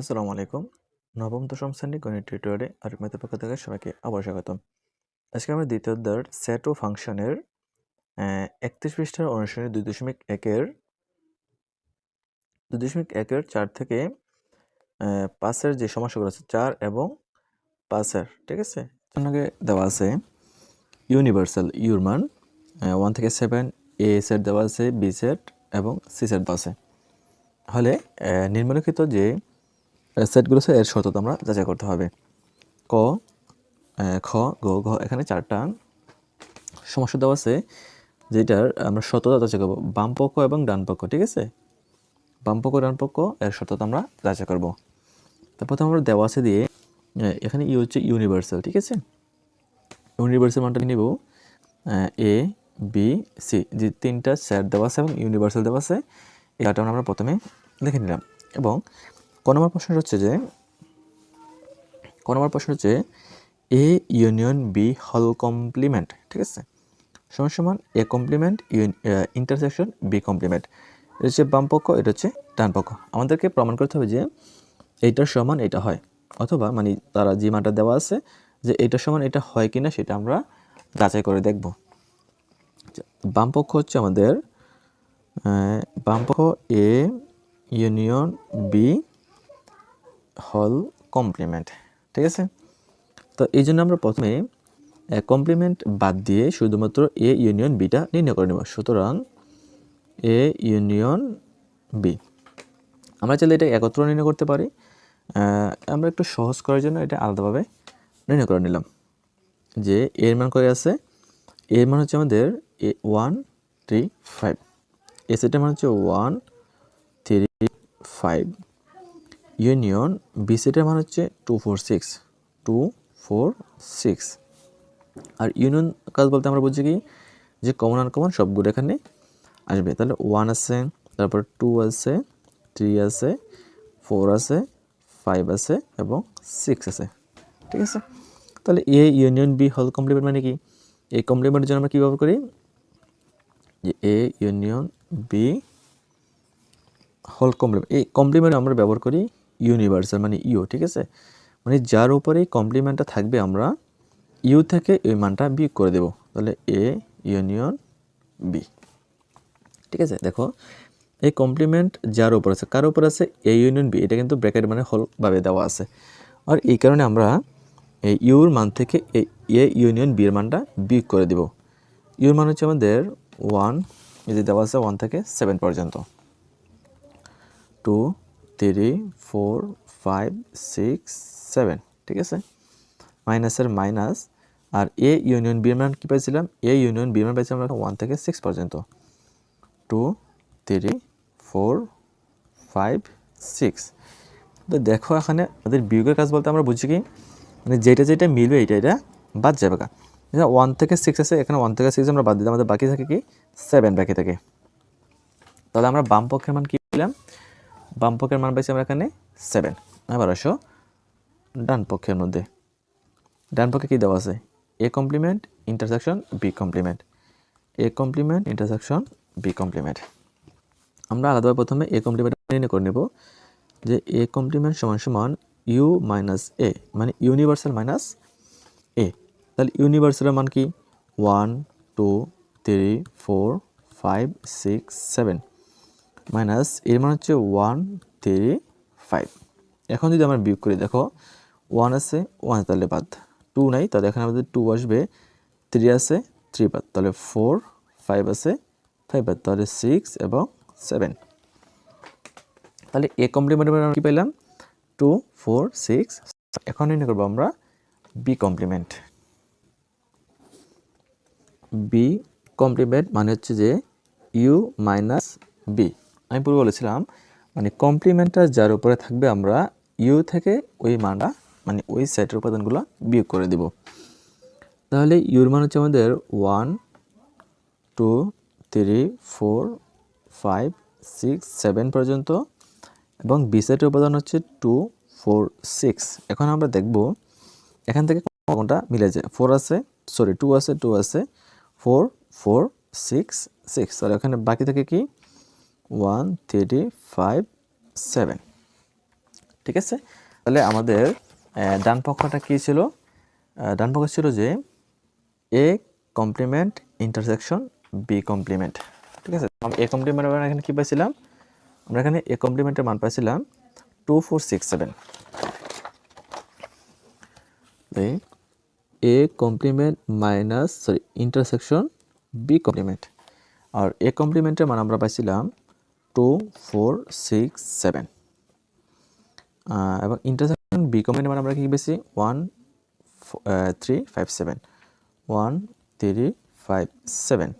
আসসালামু আলাইকুম। নবম দশম শ্রেণি গণিত টিউটোরিয়ালে আরিফমেতের পক্ষ থেকে সবাইকে আবার স্বাগতম। আজকে আমরা দ্বিতীয় অধ্যায়ের সেট ও ফাংশনের একত্রিশ পৃষ্ঠার অনুসরণী দুই দশমিক একের দুই দশমিক একের চার থেকে পাঁচের যে সমস্যাগুলো আছে চার এবং পাঁচের ঠিক আছে? আপনাকে দেওয়া আছে ইউনিভার্সাল ইউর মান ওয়ান থেকে সেভেন এ সেট দেওয়া আছে বি সেট এবং সি সেট দেওয়া আছে। হলে আহ, নিম্নলিখিত যে সেটগুলো এর সততা আমরা যাচাই করতে হবে। ক খ, গ, ঘ, এখানে চারটা সমস্যা দেওয়া আছে, যেটার আমরা সততা যাচাই করব। বাম পক্ষ এবং ডান পক্ষ, ঠিক আছে? বাম পক্ষ, ডান পক্ষ, এর সততা আমরা যাচাই করব। তারপর তো আমরা দেওয়া আছে দিয়ে এখানে ই হচ্ছে ইউনিভার্সাল ঠিক আছে? ইউনিভার্সাল মানটা নিব। এ বি সি যে তিনটা সেট দেওয়া আছে এবং ইউনিভার্সাল দেওয়া আছে এটা আমরা প্রথমে লিখে নিলাম। এবং ক প্রশ্ন হচ্ছে যে ক প্রশ্ন হচ্ছে A union B whole complement ঠিক আছে? সমান সমান A complement intersection B complement এটা হচ্ছে বাম পক্ষ এটা হচ্ছে ডান পক্ষ। আমাদেরকে প্রমাণ করতে হবে যে এইটার সমান এটা হয় অথবা মানে তারা যে মানটা দেওয়া আছে যে এইটার সমান এটা হয় কিনা সেটা আমরা যাচাই করে দেখব। আচ্ছা, বাম পক্ষ হচ্ছে আমাদের আহ, বাম পক্ষ A union B whole complement, ঠিক আছে? তো এই জন্য আমরা প্রথমে কমপ্লিমেন্ট বাদ দিয়ে শুধুমাত্র এ ইউনিয়ন বিটা নির্ণয় করে নেব। সুতরাং এ ইউনিয়ন বি। আমরা চাইলে এটা একত্র নির্ণয় করতে পারি। আমরা একটু সহজ করার জন্য এটা আলাদাভাবে নির্ণয় করে নিলাম যে এর মান কয় আছে? এর মান হচ্ছে আমাদের A one three five. A সেটের মান হচ্ছে one three five. Union B সেটের মান হচ্ছে two four six two four six আর ইউনিয়ন কাজ বলতে আমরা বুঝি কি? যে কমন আনকমন সবগুলো এখানে আসবে। তাহলে ওয়ান আছে, তারপর টু আছে থ্রি আছে ফোর আছে ফাইভ আছে এবং সিক্স আছে। ঠিক আছে? তাহলে A union B whole complement মানে কি? এই কমপ্লিমেন্টের জন্য আমরা কী ব্যবহার করি? যে A union B whole complement এই কমপ্লিমেন্ট আমরা ব্যবহার করি ইউনিভার্সাল মানে ইউ ঠিক আছে? মানে যার উপরে কমপ্লিমেন্টটা থাকবে, আমরা ইউ থেকে এই মানটা বিয়োগ করে দেব। তাহলে এ ইউনিয়ন বি ঠিক আছে? দেখো, এই কমপ্লিমেন্ট যার উপর আছে, কার উপর আছে? এ ইউনিয়ন বি এটা কিন্তু ব্র্যাকেট মানে হলভাবে দেওয়া আছে। আর এই কারণে আমরা এই ইউর মান থেকে এই এ ইউনিয়ন বি এর মানটা বিয়োগ করে দেব। ইউর মান হচ্ছে আমাদের ওয়ান এই যে দেওয়া আছে ওয়ান থেকে সেভেন পর্যন্ত। Two three four five six seven ঠিক আছে? মাইনাসের মাইনাস আর এ ইউনিয়ন বি মান কী পাইছিলাম? এ ইউনিয়ন বি মান পাইছিলাম আমরা ওয়ান থেকে সিক্স পর্যন্ত। Two three four five six তো দেখো এখানে আমাদের বিয়োগের কাজ বলতে আমরা বুঝি কি? মানে যেটা যেটা মিলবে এটা এটা বাদ যাবে কা ওয়ান থেকে সিক্স আছে, এখানে ওয়ান থেকে সিক্স আমরা বাদ দিতে আমাদের বাকি থাকে কি? সেভেন বাকি থাকে। তাহলে আমরা বাম পক্ষের মান কি পেলাম? বাম পক্ষের মান পাইছি আমরা এখানে সেভেন এবার আসো, ডান পক্ষের মধ্যে। ডান পক্ষে কী দেওয়া আছে? A complement intersection B complement A complement intersection B complement আমরা আলাদাভাবে প্রথমে এ কমপ্লিমেন্ট নির্ণয় করে নেব যে এ কমপ্লিমেন্ট সমান সমান ইউ মাইনাস এ মানে ইউনিভার্সাল মাইনাস এ তাহলে ইউনিভার্সালের মান কি? One two three four five six seven minus এর মান হচ্ছে ওয়ান থ্রি ফাইভ এখন যদি আমরা বিয়োগ করি, দেখো ওয়ান আছে ওয়ান তাহলে বাদ। টু নাই, তাহলে এখানে আমাদের টু আসবে থ্রি আছে থ্রি বাদ। তাহলে ফোর ফাইভ আছে ফাইভ বাদ। তাহলে সিক্স এবং সেভেন তাহলে এ কমপ্লিমেন্ট আমরা কী পেলাম? টু ফোর সিক্স এখন নির্ণয় করব আমরা বি কমপ্লিমেন্ট বি কমপ্লিমেন্ট মানে হচ্ছে যে ইউ মাইনাস বি আমি পূর্বে বলেছিলাম মানে কমপ্লিমেন্টটা যার উপরে থাকবে আমরা ইউ থেকে ওই মানটা মানে ওই সেটের উপাদানগুলো বিয়োগ করে দিব। তাহলে ইউর মান হচ্ছে আমাদের one two three four five six seven পর্যন্ত, এবং বি সেটের উপাদান হচ্ছে টু ফোর সিক্স এখন আমরা দেখব এখান থেকে কোনটা মিলে যায়। ফোর আছে সরি টু আছে টু আছে ফোর ফোর সিক্স সিক্স আর এখানে বাকি থাকে কি? One three five, seven. ঠিক আছে? তাহলে আমাদের ডান পক্ষটা কী ছিল? ডান পক্ষ ছিল যে A complement intersection B complement ঠিক আছে? এ কমপ্লিমেন্ট আমরা এখানে কী পাইছিলাম? আমরা এখানে এ কমপ্লিমেন্টের মান পাইছিলাম two four six seven A complement minus sorry intersection B complement R A কমপ্লিমেন্টের মান আমরা পাইছিলাম টু ফোর সিক্স সেভেন এবং ইন্টারসেকশন বি কমপ্লিমেন্টের মান আমরা কি পেয়েছি one three five seven one three five seven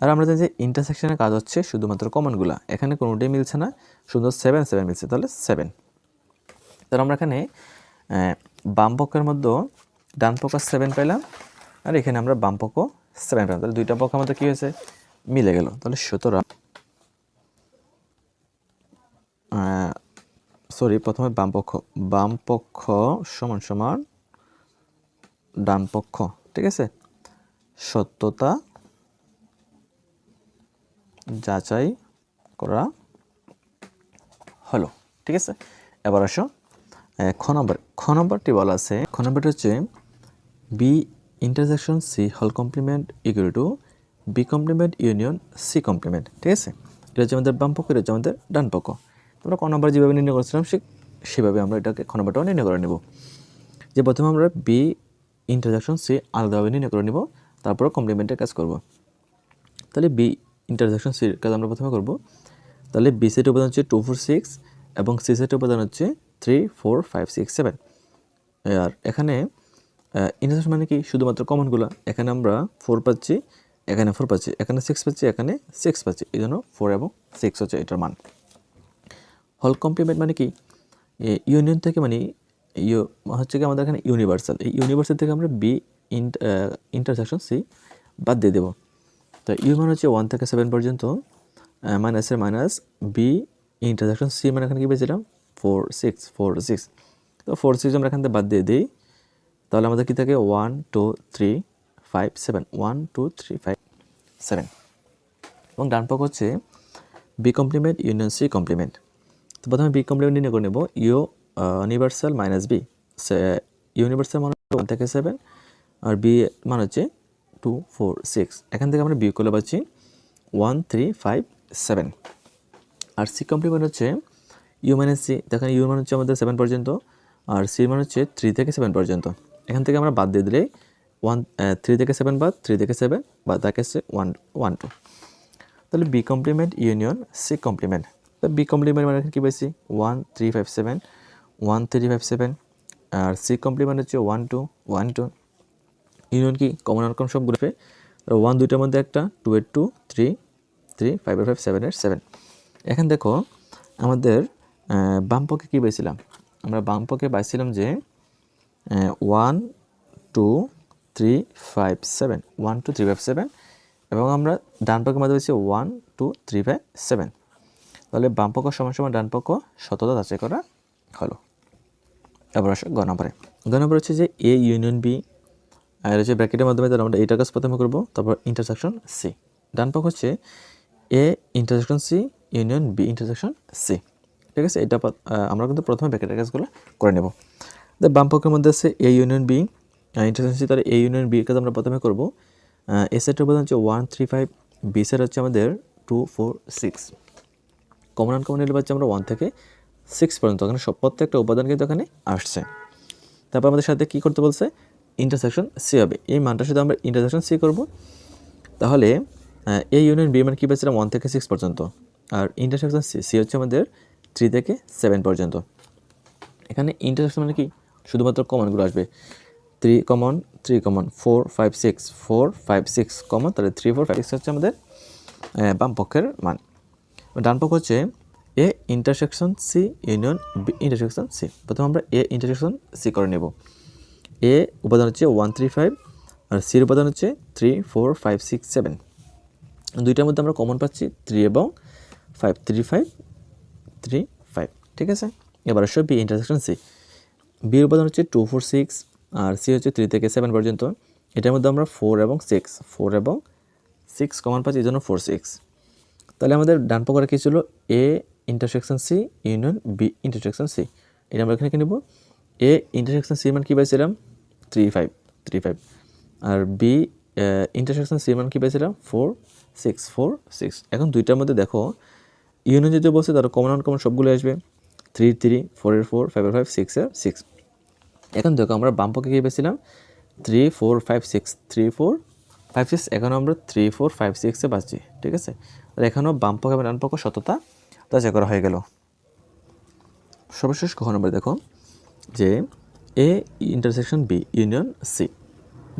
আর আমরা জানি যে ইন্টারসেকশনের কাজ হচ্ছে শুধুমাত্র কমনগুলা এখানে কোনোটাই মিলছে না শুধু সেভেন সেভেন মিলছে তাহলে সেভেন তাহলে আমরা এখানে আহ, বাম পক্ষের মধ্যে ডান পক্ষ সেভেন পেলাম আর এখানে আমরা বাম পক্ষ সেভেন পেলাম তাহলে দুইটা পক্ষ আমাদের কী হয়েছে? মিলে গেল। তাহলে সুতরাং সরি প্রথমে বাম পক্ষ বাম পক্ষ সমান সমান ডান পক্ষ ঠিক আছে? সত্যতা যাচাই করা হলো, ঠিক আছে? এবার আসো খ নম্বর, খ নম্বরটি বলা আছে, খ নম্বরটি হচ্ছে B intersection C whole complement equal to B complement union C complement ঠিক আছে? এটা হচ্ছে আমাদের বাম পক্ষ এটা হচ্ছে আমাদের ডান পক্ষ তোমরা ক নম্বর যেভাবে নির্ণয় করেছিলাম, সে সেভাবে আমরা এটাকে খ নম্বরটাও নির্ণয় করে নেব। যে প্রথমে আমরা বি ইন্টারসেকশন সি আলাদাভাবে নির্ণয় করে নেব, তারপরে কমপ্লিমেন্টের কাজ করব। তাহলে বি ইন্টারসেকশন সির কাজ আমরা প্রথমে করব। তাহলে বি সেটের উপাদান হচ্ছে টু ফোর সিক্স এবং সি সেটের উপাদান হচ্ছে three four five six seven আর এখানে ইন্টারসেকশন মানে কি? শুধুমাত্র কমনগুলো এখানে আমরা ফোর পাচ্ছি, এখানে ফোর পাচ্ছি, এখানে সিক্স পাচ্ছি, এখানে সিক্স পাচ্ছি। এই জন্য ফোর এবং সিক্স হচ্ছে এটার মান। হল কমপ্লিমেন্ট মানে কি? ইউনিয়ন থেকে মানে ইউ, হচ্ছে কি আমাদের এখানে ইউনিভার্সাল এই ইউনিভার্সাল থেকে আমরা বি ইন্টারসেকশন সি বাদ দিয়ে দেবো। তো ইউ মানে হচ্ছে ওয়ান থেকে সেভেন পর্যন্ত মাইনাসের মাইনাস বি ইন্টারসেকশন সি মানে এখানে কী পেয়েছিলাম? ফোর সিক্স ফোর সিক্স তো ফোর সিক্স আমরা এখান থেকে বাদ দিয়ে দিই। তাহলে আমাদের কী থাকে? One two three five seven one two three five seven এবং ডান পক্ষ হচ্ছে B complement union C complement তো প্রথমে বি কমপ্লিমেন্ট নির্ণয় করে নেব। ইউ ইউনিভার্সাল মাইনাস বি সে ইউনিভার্সাল মানে ওয়ান থেকে সেভেন আর বি মানে হচ্ছে টু ফোর সিক্স এখান থেকে আমরা বি করলে পাচ্ছি ওয়ান থ্রি ফাইভ সেভেন আর সি কমপ্লিমেন্ট হচ্ছে ইউ মাইনাস সি দেখেন ইউ মানে হচ্ছে আমাদের সেভেন পর্যন্ত, আর সি মানে হচ্ছে থ্রি থেকে সেভেন পর্যন্ত। এখান থেকে আমরা বাদ দিয়ে দিলে ওয়ান থ্রি থেকে সেভেন বাদ থ্রি থেকে সেভেন বা তাকে ওয়ান ওয়ান টু তাহলে B complement union C complement তো বি কমপ্লিমেন্ট মানে কী পাইছি? One three five seven one three five seven আর সি কমপ্লিমেন্ট হচ্ছে one two one two union কি? কমন আউটকাম সব গ্রুপে ওয়ান দুইটার মধ্যে একটা টু এর two three three five five seven এর সেভেন এখন দেখো আমাদের আহ, বাম পক্ষে কী পেয়েছিলাম আমরা বাম পক্ষে পাইছিলাম যে one two three five seven one two three five seven এবং আমরা ডান মধ্যে পেয়েছি one two three five seven তাহলে বাম পক্ষ সমান সমান ডান পক্ষ সততা যাচাই করা হলো। এবার আসো গ নম্বরে। গ নম্বর হচ্ছে যে এ ইউনিয়ন বি আর হচ্ছে ব্র্যাকেটের মাধ্যমে তাহলে আমরা এইটা কাজ প্রথমে করব, তারপর ইন্টারসেকশন সি ডান পক্ষ হচ্ছে A intersection C union B intersection C ঠিক আছে? এটা আমরা কিন্তু প্রথমে ব্র্যাকেটের কাজগুলো করে নেব। বাম পক্ষের মধ্যে আছে A union B intersection C তাহলে এ ইউনিয়ন বি কাজ আমরা প্রথমে করব। এ সেটের উপাদান হচ্ছে one three five B set হচ্ছে আমাদের two four six common uncommon নিলে পাচ্ছি আমরা ওয়ান থেকে সিক্স পর্যন্ত, ওখানে সব প্রত্যেকটা উপাদান কিন্তু এখানে আসছে। তারপর আমাদের সাথে কী করতে বলছে? ইন্টারসেকশন সি হবে। এই মানটার সাথে আমরা ইন্টারসেকশন সি করব। তাহলে এই ইউনিয়ন বি মানে কী পেয়েছিলাম? ওয়ান থেকে সিক্স পর্যন্ত। আর ইন্টারসেকশন সি সি হচ্ছে আমাদের থ্রি থেকে সেভেন পর্যন্ত। এখানে ইন্টারসেকশন মানে কি? শুধুমাত্র কমনগুলো আসবে। Three common three common four five six four five six common তাহলে থ্রি ফোর ফাইভ সিক্স হচ্ছে আমাদের বাম পক্ষের মান। ডান পক্ষ হচ্ছে A intersection C union B intersection C প্রথমে আমরা এ ইন্টারসেকশন সি করে নেব। এ উপাদান হচ্ছে ওয়ান থ্রি ফাইভ আর সির উপাদান হচ্ছে three four five six seven দুইটার মধ্যে আমরা কমন পাচ্ছি থ্রি এবং five three five three five ঠিক আছে? এবার আসো বি ইন্টারসেকশন সি বির উপাদান হচ্ছে টু ফোর সিক্স আর সি হচ্ছে থ্রি থেকে সেভেন পর্যন্ত। এটার মধ্যে আমরা ফোর এবং সিক্স ফোর এবং সিক্স কমন পাচ্ছি, এই জন্য ফোর সিক্স তাহলে আমাদের ডান পক্ষে কী ছিল? A intersection C union B intersection C এটা আমরা এখানে কি নেব? এ ইন্টারসেকশন সি মান কী পাইছিলাম? থ্রি ফাইভ থ্রি ফাইভ আর বি ইন্টারসেকশন সি মান কী পাইছিলাম? ফোর সিক্স ফোর সিক্স এখন দুইটার মধ্যে দেখো ইউনিয়ন যদি বলছে তার কমন আনকমন সবগুলো আসবে। থ্রি থ্রি ফোরের ফোর ফাইভের ফাইভ সিক্সের সিক্স এখন দেখো, আমরা বাম কী পেয়েছিলাম three four five six three four five six এখন আমরা থ্রি ফোর ফাইভ সিক্সে বাঁচছি, ঠিক আছে? আর এখানেও বাম পক্ষ এবং ডান পক্ষ সততা যাচাই করা হয়ে গেল। সর্বশেষ কখন নম্বর দেখো যে A intersection B union C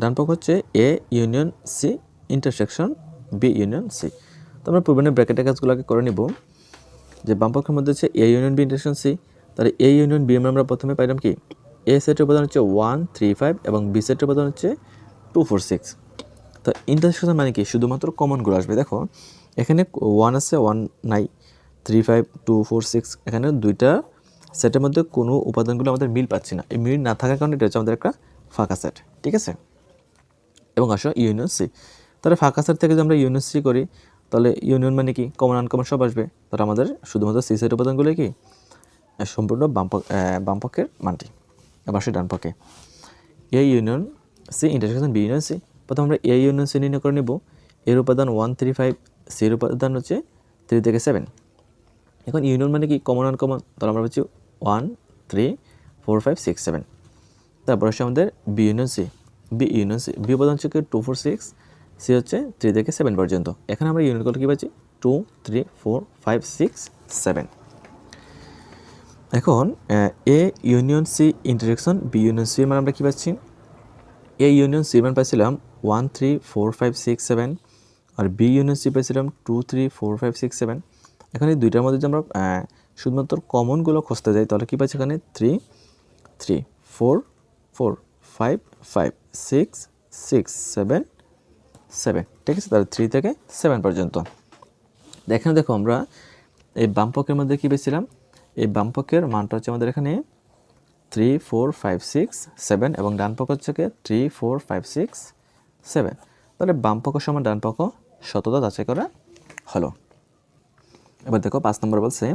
ডান পক্ষ হচ্ছে A union C intersection B union C তো আমরা পূর্বের ব্র্যাকেটের কাজগুলোকে করে নিব। যে বাম পক্ষের মধ্যে হচ্ছে A union B intersection C তাহলে এ ইউনিয়ন বি আমরা প্রথমে পাইলাম কি? এ সেটের উপাদান হচ্ছে ওয়ান থ্রি ফাইভ এবং বি সেটের উপাদান হচ্ছে টু ফোর সিক্স তো ইন্টারসেকশন মানে কি? শুধুমাত্র কমনগুলো আসবে। দেখো এখানে ওয়ান আছে ওয়ান নাই three five two four six এখানে দুইটা সেটের মধ্যে কোনো উপাদানগুলো আমাদের মিল পাচ্ছি না। এই মিল না থাকার কারণে এটা হচ্ছে আমাদের একটা ফাঁকা সেট ঠিক আছে? এবং আসো ইউনিয়ন সি তাহলে ফাঁকা সেট থেকে যদি আমরা ইউনিয়ন সি করি, তাহলে ইউনিয়ন মানে কি? কমন আনকমন সব আসবে। তাহলে আমাদের শুধুমাত্র সি সেট উপাদানগুলো কি? সম্পূর্ণ বাম পক- বাম পক্ষের মানটি। এবার সে ডান পক্ষে। A union C intersection B union C প্রথম আমরা এ ইউনিয়ন সি নির্ণয় করে নেব। এর উপাদান ওয়ান থ্রি ফাইভ সির উপাদান হচ্ছে থ্রি থেকে সেভেন এখন ইউনিয়ন মানে কি? কমন আনকমন তাহলে আমরা হচ্ছে one three four five six seven তারপর হচ্ছে আমাদের B union C B union C B উপাদান হচ্ছে টু ফোর সিক্স সি হচ্ছে থ্রি থেকে সেভেন পর্যন্ত। এখানে আমরা ইউনিয়ন করলে কী পাচ্ছি? Two three four five six seven এখন A union C intersection B union C মানে আমরা কী পাচ্ছি? এ ইউনিয়ন সি মান পাইছিলাম one three four five six seven আর বি ইউনিয়ন সি পাইছিলাম two three four five six seven এখানে দুইটার মধ্যে যদি আমরা শুধুমাত্র কমনগুলো খুঁজতে যাই, তাহলে কী পাচ্ছি এখানে? Three three four four five five six six seven seven ঠিক আছে? তাহলে থ্রি থেকে সেভেন পর্যন্ত। দেখেন, দেখো, আমরা এই বামপক্ষের মধ্যে কী পেয়েছিলাম? এই বামপক্ষের মানটা হচ্ছে আমাদের এখানে three four five six seven এবং ডান পক্ষ হচ্ছে three four five six seven তাহলে বাম পক্ষ সমান ডান পক্ষ শততা যাচাই করা হলো। এবার দেখো পাঁচ নম্বর বলছে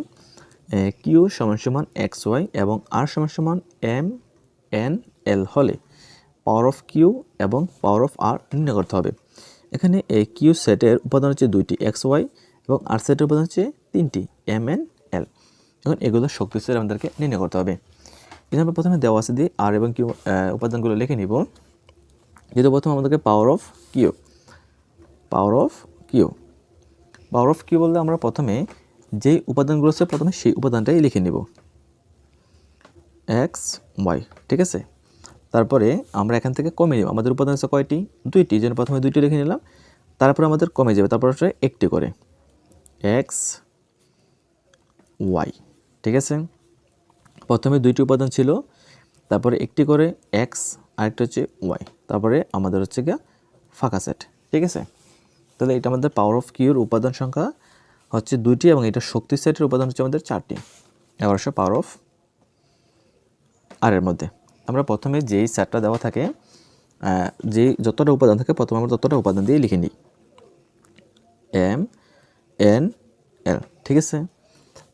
কিউ সমান সমান এক্স ওয়াই এবং আর সমান সমান এম, এন, এল হলে পাওয়ার অফ কিউ এবং পাওয়ার অফ আর নির্ণয় করতে হবে। এখানে এই কিউ সেটের উপাদান হচ্ছে দুইটি, এক্স ওয়াই এবং আর সেটের উপাদান হচ্ছে তিনটি, এম, এন, এল। এখন এগুলো শক্তি সেট আমাদেরকে নির্ণয় করতে হবে। এটা আমরা প্রথমে দেওয়া আছে দিয়ে আর এবং কিউ উপাদানগুলো লিখে নিব। যেহেতু প্রথমে আমাদেরকে power of Q power of Q. Power of Q বলতে আমরা প্রথমে যেই উপাদানগুলো আছে, প্রথমে সেই উপাদানটাই লিখে নেব। এক্স, ওয়াই, ঠিক আছে? তারপরে আমরা এখান থেকে কমে যাব আমাদের উপাদান আছে কয়টি? দুইটি। যেন প্রথমে দুইটি লিখে নিলাম, তারপরে আমাদের কমে যাবে, তারপর হচ্ছে একটি করে। এক্স, ওয়াই, ঠিক আছে? প্রথমে দুইটি উপাদান ছিল, তারপরে একটি করে এক্স, আরেকটা হচ্ছে ওয়াই, তারপরে আমাদের হচ্ছে গিয়া ফাঁকা সেট, ঠিক আছে? তাহলে এটা আমাদের পাওয়ার অফ কিউর উপাদান সংখ্যা হচ্ছে দুইটি এবং এটা শক্তি সেটের উপাদান হচ্ছে আমাদের চারটি। আসে পাওয়ার অফ আর এর মধ্যে। আমরা প্রথমে যেই সেটটা দেওয়া থাকে যেই যতটা উপাদান থাকে, প্রথমে আমরা ততটা উপাদান দিয়ে লিখে নিই। এম এন এল ঠিক আছে?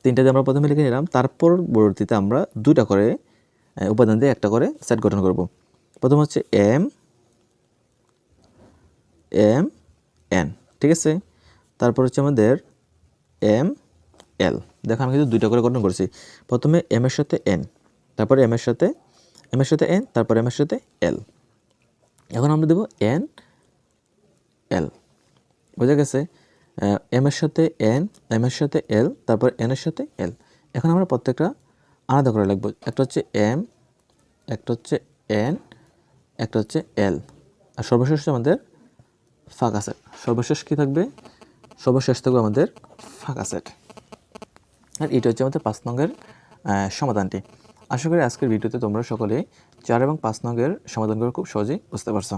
তিনটা দিয়ে আমরা প্রথমে লিখে নিলাম, তারপর পরবর্তীতে আমরা দুইটা করে উপাদান দিয়ে একটা করে সেট গঠন করব। প্রথম হচ্ছে এম এম এন ঠিক আছে? তারপর হচ্ছে আমাদের এম এল দেখো, আমি কিন্তু দুইটা করে গঠন করছি। প্রথমে এম এর সাথে এন তারপরে এম এর সাথে এম এর সাথে এন তারপর এম এর সাথে এল এখন আমরা দেবো এন এল বোঝা গেছে? এম এর সাথে এন এম এর সাথে এল তারপর এন এর সাথে এল এখন আমরা প্রত্যেকটা আলাদা করে লিখব। একটা হচ্ছে এম একটা হচ্ছে এন একটা হচ্ছে এল আর সর্বশেষ আমাদের ফাঁকা সেট সর্বশেষ কী থাকবে? সর্বশেষ থাকবে আমাদের ফাঁকা সেট আর এটা হচ্ছে আমাদের পাঁচ নঙ্গের সমাধানটি। আশা করি আজকের ভিডিওতে তোমরা সকলে চার এবং পাঁচ নঙ্গের সমাধানগুলো খুব সহজেই বুঝতে পারছ।